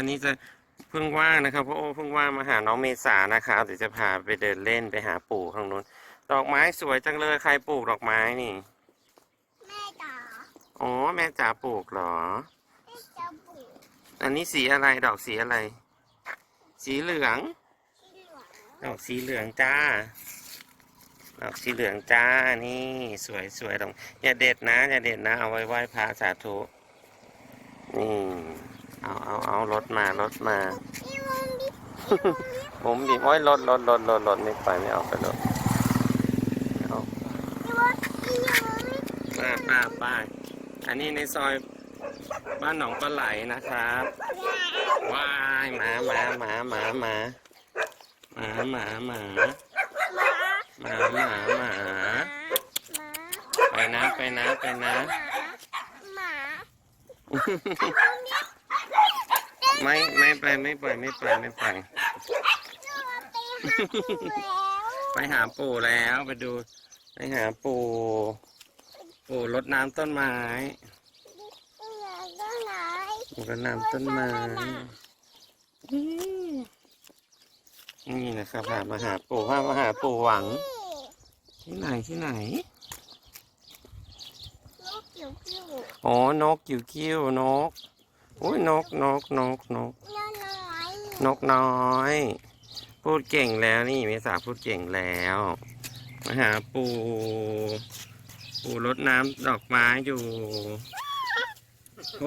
วันนี้จะเพิ่งว่างนะครับเพราะโอ้เพิ่งว่างมาหาน้องเมษานะครับเดี๋ยวจะพาไปเดินเล่นไปหาปู่ข้างนู้นดอกไม้สวยจังเลยใครปลูกดอกไม้นี่แม่จ๋าอ๋อแม่จ๋าปลูกเหรอแม่จะปลูกอันนี้สีอะไรดอกสีอะไร สีเหลืองที่เหลืองดอกสีเหลืองจ้าดอกสีเหลืองจ้านี่สวยสวยดอกอย่าเด็ดนะอย่าเด็ดนะเอาไว้ไหว้พระสาธุนี่ เอาเอาเอารถมารถมาอีมุมดิผมดิโอ้ยรถรถรถรถรถไม่ไปไม่เอาไปรถเอาอีมุมอีมุมป้าป้าป้าอันนี้ในซอยบ้านหนองปลาไหลนะครับว้ายหมาหมาหมาหมาหมาหมาหมาหมาหมาหมาหมาหมาหมาไปนะไปนะไปนะหมา ไม่ไม่ไปไม่ไปไม่ไปไม่ไปไปหาปู่แล้วไปดู ไปหาปู่ปู่รดน้ำต้นไม้ปู่รดน้ำต้นไม้อืมนี่นะครับพามาหาปู่พามาหาปู่หวัง ที่ไหนที่ไหนลูกจิ๋วจิ๋วอ๋อนกกิ้วกิ้วนก อุ้ยนกนกนกนกน้อยน้อยนกน้อย พูดเก่งแล้วนี่เมษาพูดเก่งแล้วมาหาปู่ปู่รดน้ำดอกไม้อยู่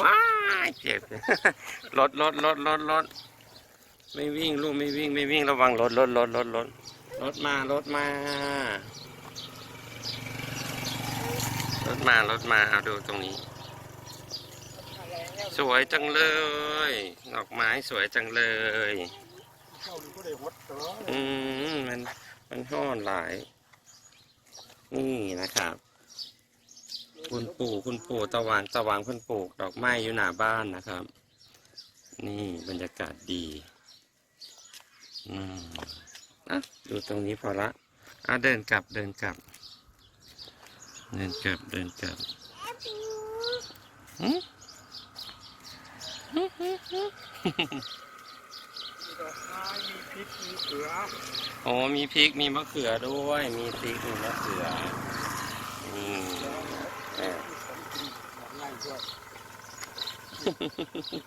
ว้ายเจ็บรถรถรถรถรถไม่วิ่งลูกไม่วิ่งไม่วิ่งระวังรถรถรถรถรถรถมารถมารถมารถมาเอาดูตรงนี้ สวยจังเลย ดอกไม้สวยจังเลย อืมมันมันห่อนหลาย นี่นะครับ คุณปู่คุณปู่ตะวันตะวันคุณปลูกดอกไม้อยู่หน้าบ้านนะครับ นี่บรรยากาศดี อืมอะดูตรงนี้พอละอะเดินกลับเดินกลับ เดินกลับเดินกลับหึ มีดอกไม้มีพริกมีเขือโอ้มีพริกมีมะเขือด้วย มีพริกมีมะเขืออืมเออของกินของง่ายด้วย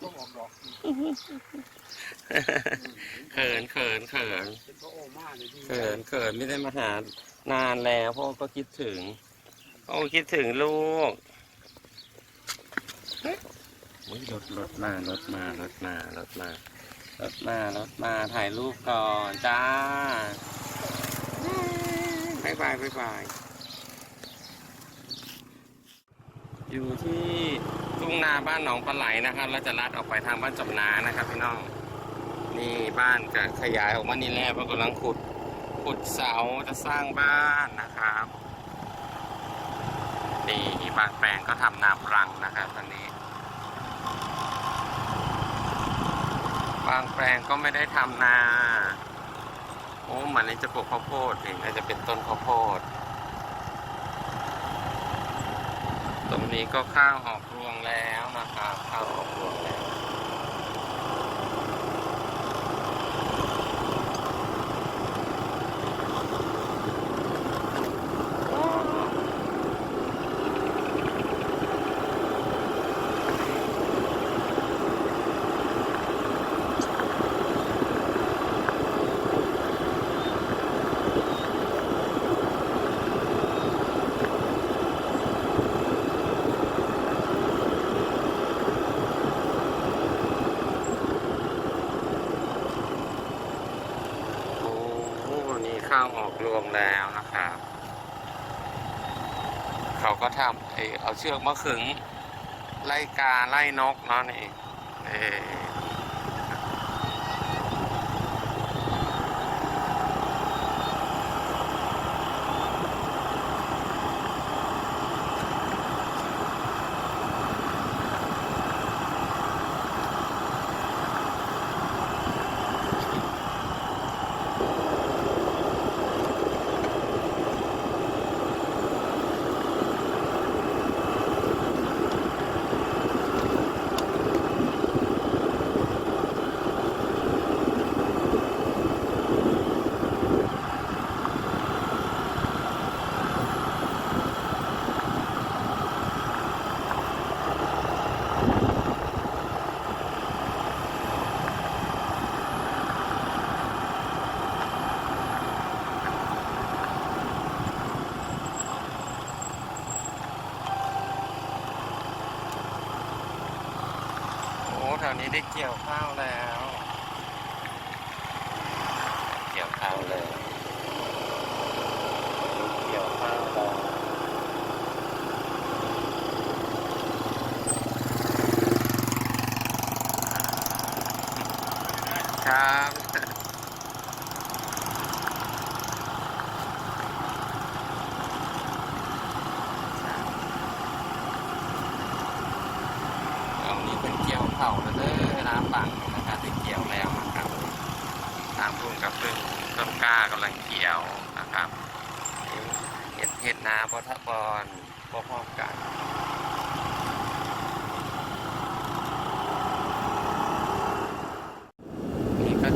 ก็ออกดอกเขินเขินเขินเป็นพระโอมาเลยที่เขินเขินไม่ได้มาหานานแล้วพ่อก็คิดถึงพ่อคิดถึงลูก รถรถมารถมารถมารถมารถมารถมาถ่ายรูปก่อนจ้าบายบายบายบายอยู่ที่ทุ่งนาบ้านหนองปลาไหลนะครับเราจะลัดออกไปทางบ้านจำนานะครับพี่น้องนี่บ้านก็ขยายออกมานี่แหละเพราะกำลังขุดขุดเสาจะสร้างบ้านนะครับนี่บางแปลงก็ทำนาปรังนะครับตอนนี้างแปลงก็ไม่ได้ทำนาโอ้มันนี้จะปลูกข้าวโพดนี่น่าจะเป็นต้นข้าวโพด ตรงนี้ก็ข้าวออกรวงแล้วนะครับข้าวออกรวงแล้ว โอ้โหนี่ข้าวออก รวงแล้วนะครับเขาก็ทำไอเอาเชือกมาขึง ไล่กาไล่นกเนาะนี่เออ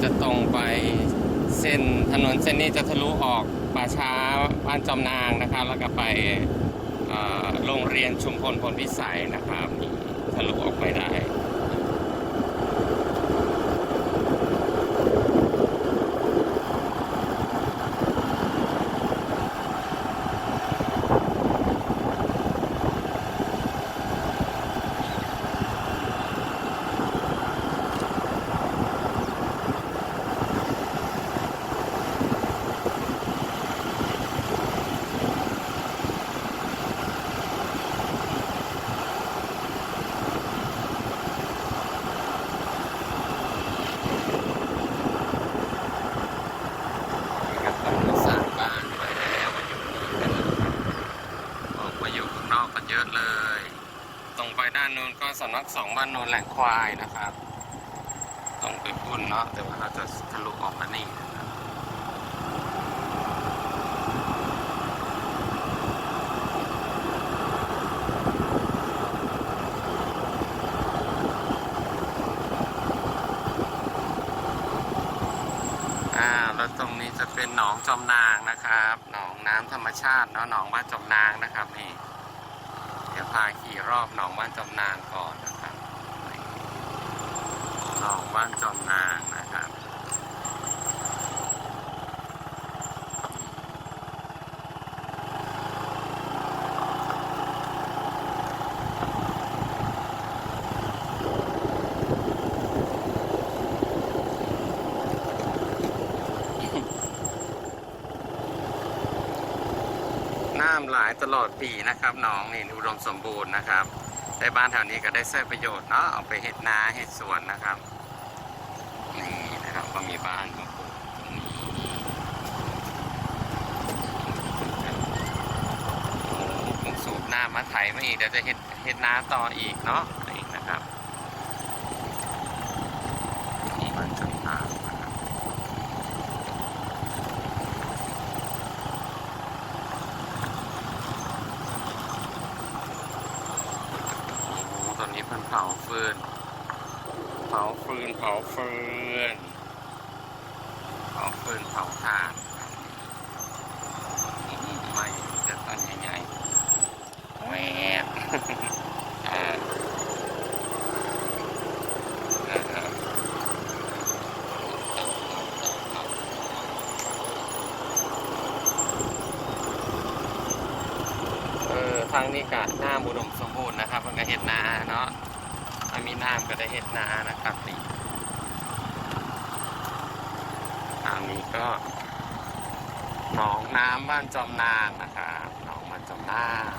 จะตรงไปเส้นถนนเส้นนี้จะทะลุออกป่าช้าบ้านจอมนางนะครับ แล้วก็ไปโรงเรียนชุมพลพลพิสัยนะครับทะลุออกไปได้ นี่ก็ต้องมาสร้างบ้านไว้แล้วมาอยู่นี่กันออกมาอยู่ข้างนอกกันเยอะเลย ตรงไปด้าน นู้นก็สำนักสงบ้านโนนแหล่งควายนะครับตรงไปพุ่นเนาะแต่ว่าเราจะทะลุออกมานี่นะครับอ่าแล้วตรงนี้จะเป็นหนองจอมนางนะครับ หนองน้ำธรรมชาติเนาะหนองบ้านจอมนางนะครับนี่ เดี๋ยวพาขี่รอบหนองบ้านจอมนางก่อน นองบ้านจอมนางนะครับน้ำหลายตลอดปีนะครับหนองนี่อุดมสมบูรณ์นะครับแต่บ้านแถวนี้ก็ได้ใช้ประโยชน์เนาะเอาไปเห็ดนาเห็ดสวนนะครับ ก็มีบ้านมาปลูกตรงนี้โอ้โหผมสูบหน้ำมาไถมาอีกเดี๋ยวจะเห็ดเห็ดน้าต่ออีกเนาะนี่นะครับนี่บ้านจำนานะครับโอ้โหตอนนี้เพิ่นเผาฟืนเผาฟืนเผาฟืน เผาฟืนเผาถ่านไม่จะต้นใหญ่ๆแหวกอ่าอ่าเออทางนี้กาดหน้าบุดมสมบูรณ์นะครับมันก็เห็ดนาเนาะถ้ามีน้ำก็ได้เห็ดนานะครับนี่ทางนี้ ก็หนองน้ำบ้านจอมนางนะครับหนองบ้านจอมนาง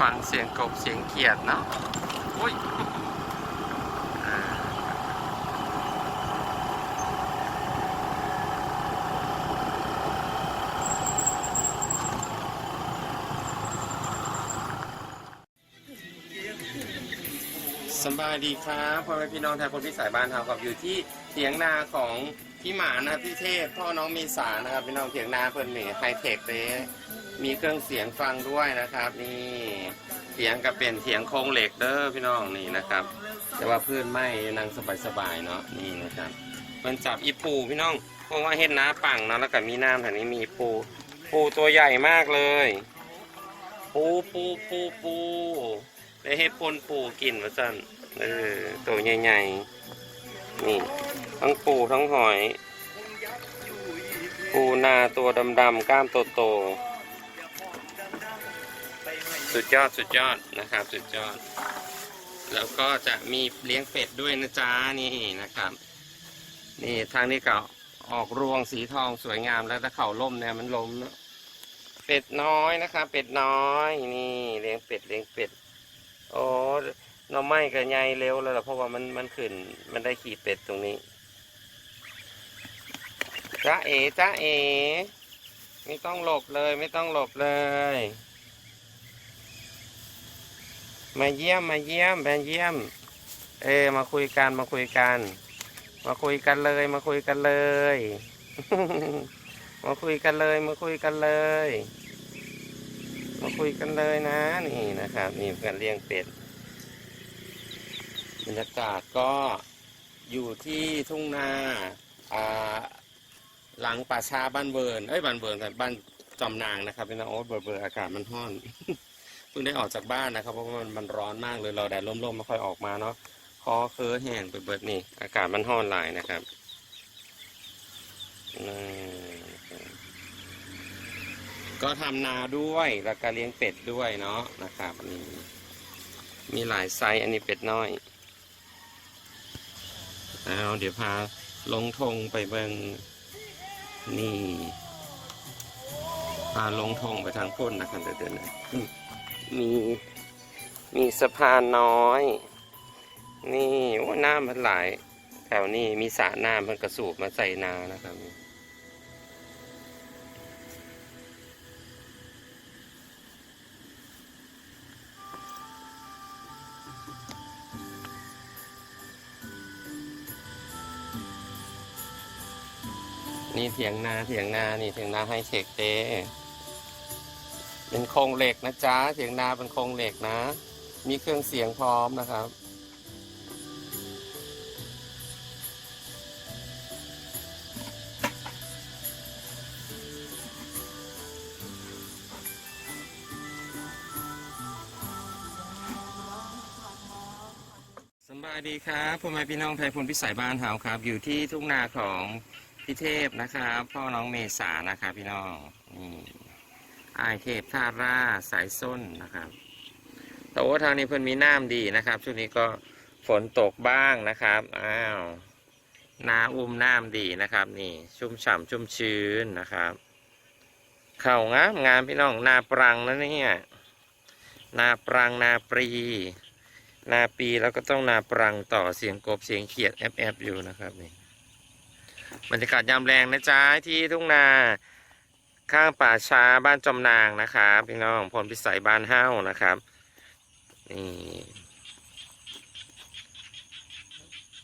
ฟังเสียงกบเสียงเขียดเนาะอุ้ยสบายดีครับพ่อแม่พี่น้องไทยคนพิสัยบ้านเฮากับอยู่ที่เถียงนาของพี่หมานะพี่เทพพ่อน้องมีสารนะครับพี่น้องเถียงนาเพิ่นนี่ไฮเทคเลยมีเครื่องเสียงฟังด้วยนะครับ นี่ เถียงก็เป็นเถียงโครงเหล็กเด้อพี่น้องนี่นะครับ แต่ว่าพื้นไม้นั่งสบายๆเนาะนี่นะครับเพิ่นจับอีปูพี่น้องเพราะว่าเห็นน้าปังเนาะแล้วก็มีน้ำแถวนี้มีปู ปูตัวใหญ่มากเลย ปูปูปูปูได้ให้ปนปูกินมาสั่นเออตัวใหญ่ๆนี่ทั้งปูทั้งหอย ปูนาตัวดำๆกล้ามโตๆ สุดยอดสุดยอดนะครับ สุดยอด แล้วก็จะมีเลี้ยงเป็ดด้วยนะจ๊ะนี่นะครับ นี่ทางนี้ก็ออกรวงสีทองสวยงามแล้วถ้าเข่าล่มเนี่ยมันล้มเป็ดน้อยนะครับ เป็ดน้อยนี่เลี้ยงเป็ดเลี้ยงเป็ดโอ้หน่อไม้ก็ใหญ่เร็วแล้วล่ะเพราะว่ามันมันขึ้น มันได้ขี่เป็ดตรงนี้จ้าเอ๋จ้าเอ๋ไม่ต้องหลบเลย ไม่ต้องหลบเลย มาเยี่ยมมาเยี่ยมมาเยี่ยม เออมาคุยกันมาคุยกัน มาคุยกันเลย มาคุยกันเลย มาคุยกันเลย มาคุยกันเลย มาคุยกันเลยนะ นี่นะครับนี่การเลี้ยงเป็ดบรรยากาศก็อยู่ที่ทุ่งนาอ่าหลังป่าช้าบ้านเบิร์นเอ้ยบ้านเบิร์นกับบ้านจอมนางนะครับพี่น้องโอ๊ตเบอร์เบอร์อากาศมันร้อน พิ่งได้ออกจากบ้านนะครับ เพราะว่ามันมันร้อนมากเลยเราแดดร่มๆไม่ค่อยออกมาเนาะคอเคอแห้งไปเบิดนี่ อากาศมันร้อนหลายนะครับก็ทำนาด้วยแล้วก็เลี้ยงเป็ดด้วยเนาะนะครับอันนี้มีหลายไซส์อันนี้เป็ดน้อยเอาเดี๋ยวพาลงทงไปเบิงนี่พาลงทงไปทางพ้นนะครับเดี๋ยวเดี๋ยวนะ มีมีสะพานน้อย นี่ว่าน้ำมันไหลแถวนี้มีสระน้ำมันกระสูบมาใส่นานะครับนี่เถียงนาเถียงนา นี่เถียงนาให้เช็คเต เป็นโครงเหล็กนะจ๊ะเถียงนาเป็นโครงเหล็กนะ มีเครื่องเสียงพร้อมนะครับสบายดีครับพ่อแม่พี่น้องไทยพลพิสัยบ้านเฮาครับ อยู่ที่ทุ่งนาของพี่เทพนะครับ พ่อน้องเมษานะครับพี่น้องนี่ อายเทพท่าร่าสายส้นนะครับแต่ว่าทางนี้เพิ่อนมีน้ำดีนะครับช่วงนี้ก็ฝนตกบ้างนะครับอ้าวนาอุ้มน้ำดีนะครับนี่ชุ่มฉ่ำชุ่มชื้นนะครับเข่างามงามพี่น้องนาปรังนะเนี่ยนาปรังนาปรี นาปีแล้วก็ต้องนาปรังต่อเสียงกบเสียงเขียดแอบแอบอยู่นะครับนี่บรรยากาศยามแรงนะจ๊ะที่ทุ่งนา ข้างป่าช้าบ้านจอมนางนะครับพี่น้องพลพิสัยบ้านเฮ้านะครับนี่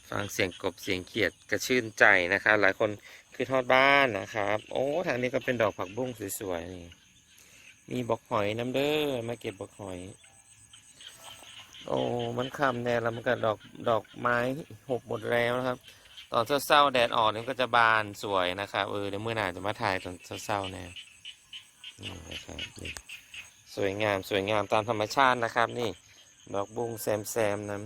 ฟังเสียงกบเสียงเขียดกระชื่นใจนะครับ หลายคนคือทอดบ้านนะครับ โอ้ทางนี้ก็เป็นดอกผักบุ้งสวยๆนี่มีบอกหอยน้ำเด้อมาเก็บบอกหอย โอ้มันคำแน่แล้วมันก็ดอกดอกไม้หกหมดแล้วนะครับ ตอนเศร้าๆแดดออกนี่ก็จะบานสวยนะครับเออเดี๋ยวเมื่อหน่าจะมาถ่ายตอนเศร้าๆแน่นี่นะครับนี่สวยงามสวยงามตามธรรมชาตินะครับ นี่ ดอกบุ้งแซมแซมๆนั้น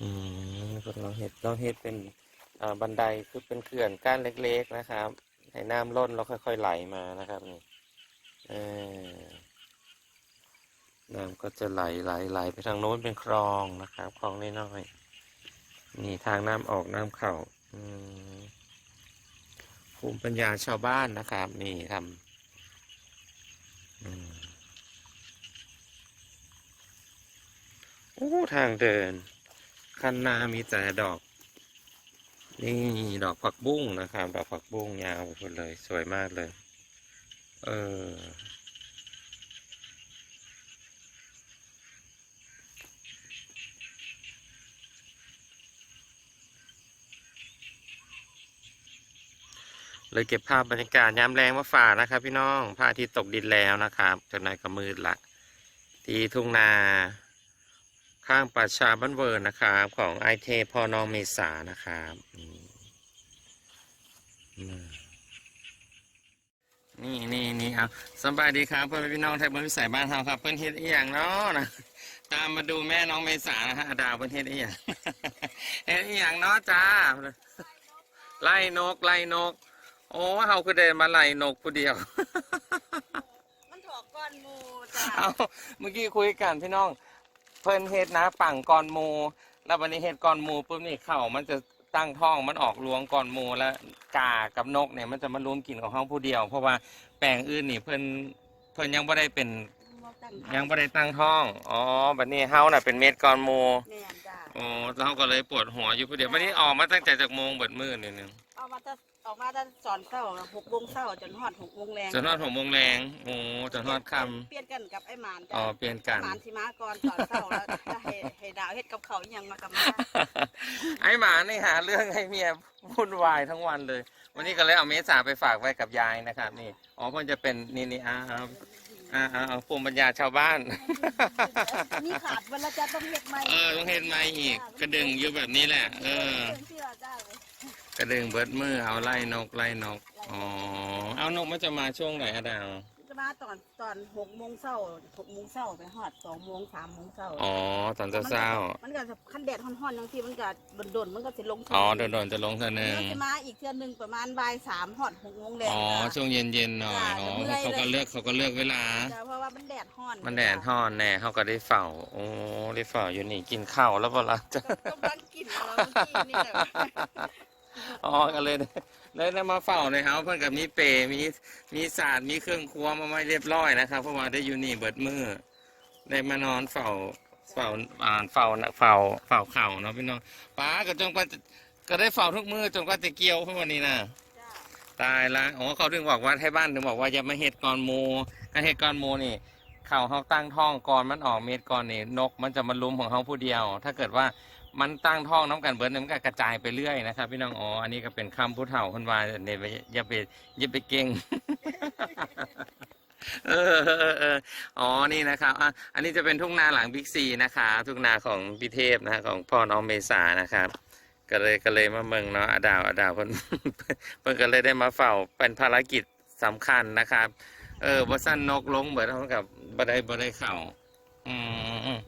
อืมก็เราเห็ดเราเห็ดเป็น บันไดคือเป็นเขื่อนก้านเล็ก ๆ นะครับ ให้น้ำล้นแล้วค่อย ๆ ไหลมานะครับนี่น้ำก็จะไหลไหลไหลไปทางโน้นเป็นคลองนะครับคลองน้อยๆนี่ทางน้ำออกน้ำเข้าภูมิปัญญาชาวบ้านนะครับ นี่ทำโอ้ทางเดินคันนามีแต่ดอก นี่ดอกผักบุ้งนะครับ ดอกผักบุ้งยาวหมดเลย สวยมากเลย เออ เลยเก็บภาพบรรยากาศยามแรงมาฝากนะครับ พี่น้องพระอาทิตย์ตกดินแล้วนะครับจนนายก็มืดละ ที่ทุ่งนา ข้างป่าชาบ้านเวิร์นนะครับ ของไอเทพอน้องเมษานะครับนี่อืมนี่นี่นี่เอาสบายดีครับเพื่อนพี่น้องไทยเพื่อนพิสัยบ้านเฮาครับ เพื่อนเฮ็ดอีหยังเนาะนะตามมาดูแม่น้องเมษานะฮะดาวเพื่อนเฮ็ดอีหยังเฮ็ดอีหยังเนาะจ้าไล่นกไล่นก โอ้เฮาคือเดินมาไล่นกผู้เดียวมันถอกก้อนหมูจ้ะเอาเมื่อกี้คุยกันพี่น้อง เพิ่นเฮ็ดนะปั่งก่อนหมูแล้ววันนี้เฮ็ดก่อนหมูปุ๊บนี่เข่ามันจะตั้งท้องมันออกรวงก่อนหมูแล้วกากับนกเนี่ยมันจะมารวมกินของเขาผู้เดียว เพราะว่าแปลงอื่นนี่เพิ่นเพิ่นยังบ่ได้เป็นบ่ตั้งยังบ่ได้ตั้งท้องอ๋อบัดนี้เฮาน่ะเป็นเม็ดก่อนหมูแม่นจ้ะอ๋อแล้วเฮาก็เลยปวดหัวอยู่ผู้เดียววันนี้ออกมาตั้งแต่จากโมงเบิดมื้อนี่นึงเอามาจะ ออกมาจะสอนเช้าหกโมงเช้าจนฮอดหกโมงแรงจนฮอด6โมงแรงโอ้จนฮอดค่ำเปลี่ยนกันกับไอ้หมานอ๋จ้ะอเปลี่ยนกันหมานสิมาก่อนตอนเช้าแล้วจะให้ให้ดาวเฮ็ดกับเขาวอิหยังมากับมาไอ้หมานี่หาเรื่องให้เมียวุ่นวายทั้งวันเลย วันนี้ก็เลยเอาเมษาไปฝากไว้กับยายนะครับ นี่อ๋อเพิ่นจะเป็นนี่นี่อ่าอ่าอ่าอ่าเอาภูมิปัญญาชาวบ้านมีขาดเวลาจะต้องเฮ็ดใหม่เออต้องเห็นมาอีกกระดึงอยู่แบบนี้แหละ เออเชื่อจ้ะ กระดึงเบิดมือเอาไล่นกไล่นก อ๋อ เอานกมันจะมาช่วงไหนอะดาว จะมาตอนตอนหกโมงเช้าหกโมงเช้าไปฮอดสองโมงสามโมงเช้าอ๋อ ตอนเช้ามันก็คันแดดฮ้อนๆบางทีมันก็โดนๆมันก็สิลงๆอ๋อโดนๆจะลงเท่านึงมันจะมาอีกเทื่อหนึงประมาณบ่ายสามฮอดหกโมงแรงอ๋อจ้ะช่วงเย็นๆหน่อยอ๋อจ้ะเขาก็เลือกเขาก็เลือกเวลาจ้ะเพราะว่ามันแดดฮ้อนมันแดดทอนแน่เขาก็ได้เฝ้าโอ้ได้เฝ้าอยู่นี่กินข้าวแล้วเปล่าจ้ะกำลังกินแล้วเมื่อกี้นี่แหละ อ๋อก็เลยเลยได้มาเฝ้าในเฮาเพื่อนกับมีเปย์มีมีศาสตร์มีเครื่องครัวมาไม่เรียบร้อยนะครับ เพราะว่าได้อยู่นี่เบิดมือได้มานอนเฝ้าเฝ้าอ่านเฝ้าเฝ้าเฝ้าเข่าเนาะพี่น้องป้าก็จงกว่าจะก็ได้เฝ้าทุกมือจนกว่าจะเกี่ยวเพราะวันนี้นะตายละโอ๋อเขาถึงบอกว่าให้บ้านถึงบอกว่าอย่ามาเห็ดก่อนหมูถ้าเห็ดก่อนหมูนี่เข่าเขาตั้งท้องก่อนมันออกเม็ดก่อนนี่นก มันจะมาลุมของเขาผู้เดียว ถ้าเกิดว่า มันตั้งท้องน้ำกันเบิร์นมันก็กระจายไปเรื่อยนะครับ พี่น้องอ๋ออันนี้ก็เป็นคำผู้เฒ่าคนวายเนี่ยอย่าไปอย่าไปเก่งเออเออเอออ๋อ นี่นะครับอะอันนี้จะเป็นทุ่งนาหลังบิ๊กซีนะคะทุ่งนาของพี่เทพนะของพ่อน้องเมษานะครับ ก็เลยก็เลยมาเมืองเนาะอดาวอดาวเพิ่นเพิ่นก็เลยได้มาเฝ้าเป็นภารกิจสำคัญนะครับ เออบ่สั้นนกลงเหมือนเท่ากับบ่ได้บ่ไดเข่าอืม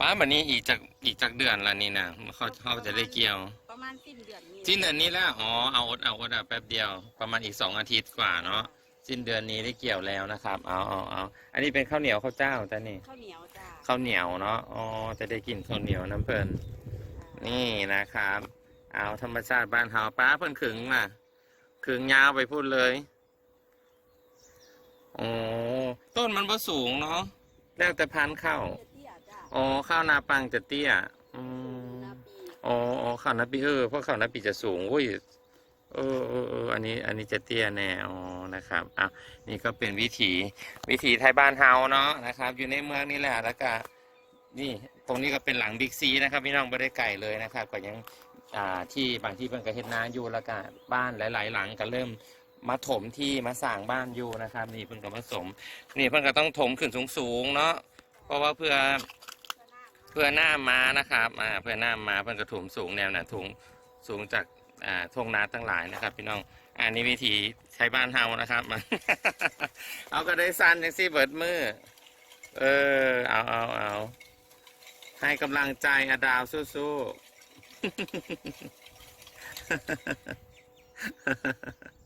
ป้าบัดนี้อีกจากอีกจากเดือนละนี่นะเขาเขาจะได้เกี่ยว ประมาณสิ้นเดือนนี้สิ้นเดือนนี้แล้วอ๋อเอาอดเอาอดเอาแป๊บเดียว ประมาณอีกสองอาทิตย์กว่าเนาะสิ้นเดือนนี้ได้เกี่ยวแล้วนะครับ เอาเอาเอาอันนี้เป็นข้าวเหนียวข้าวเจ้าแต่นี่ข้าวเหนียวจ้าข้าวเหนียวเนาะอ๋อจะได้กินข้าวเหนียวน้ำเพลินนี่นะครับ เอาธรรมชาติบ้านเฮาป้าเพิ่นขึงน่ะขึงยาวไปพูดเลยโอ้ต้นมันบ่สูงเนาะแล้วแต่พันธุ์ข้าวเตี้ยจ้า อ๋อข้าวนาปังจะเตี้ยอืมอ๋ออ๋อข้าวนาปีเออเพราะข้าวนาปีจะสูงอุ้ยเออเออเอออันนี้อันนี้จะเตี้ยแน่อ๋อนะครับอะนี่ก็เป็นวิถีวิถีไทยบ้านเฮาเนาะนะครับ อยู่ในเมืองนี่แหละแล้วก็นี่ตรงนี้ก็เป็นหลังบิ๊กซีนะครับพี่น้องไม่ได้ไก่เลยนะครับก็ยังอ่าที่บางที่เพิ่นก็เฮ็ดนาอยู่แล้วก็บ้านหลาย ๆ หลังก็เริ่มมาถมที่มาสร้างบ้านอยู่นะครับ นี่เพิ่นก็มาสม นี่เพิ่นก็ต้องถมขึ้นสูงๆเนาะเพราะว่าเพื่อ เพื่อหน้าม้านะครับอ่าเพื่อหน้าม้าเพิ่นก็ถมสูงแนวน่ะถุงสูงจากอ่าทงนาทั้งหลายนะครับ พี่น้องอันนี้วิธีใช้บ้านเฮานะครับเอาก็ได้สั้นจังซี่เบิดมือเออเอาเอาเอาให้กำลังใจอดาวสู้ๆ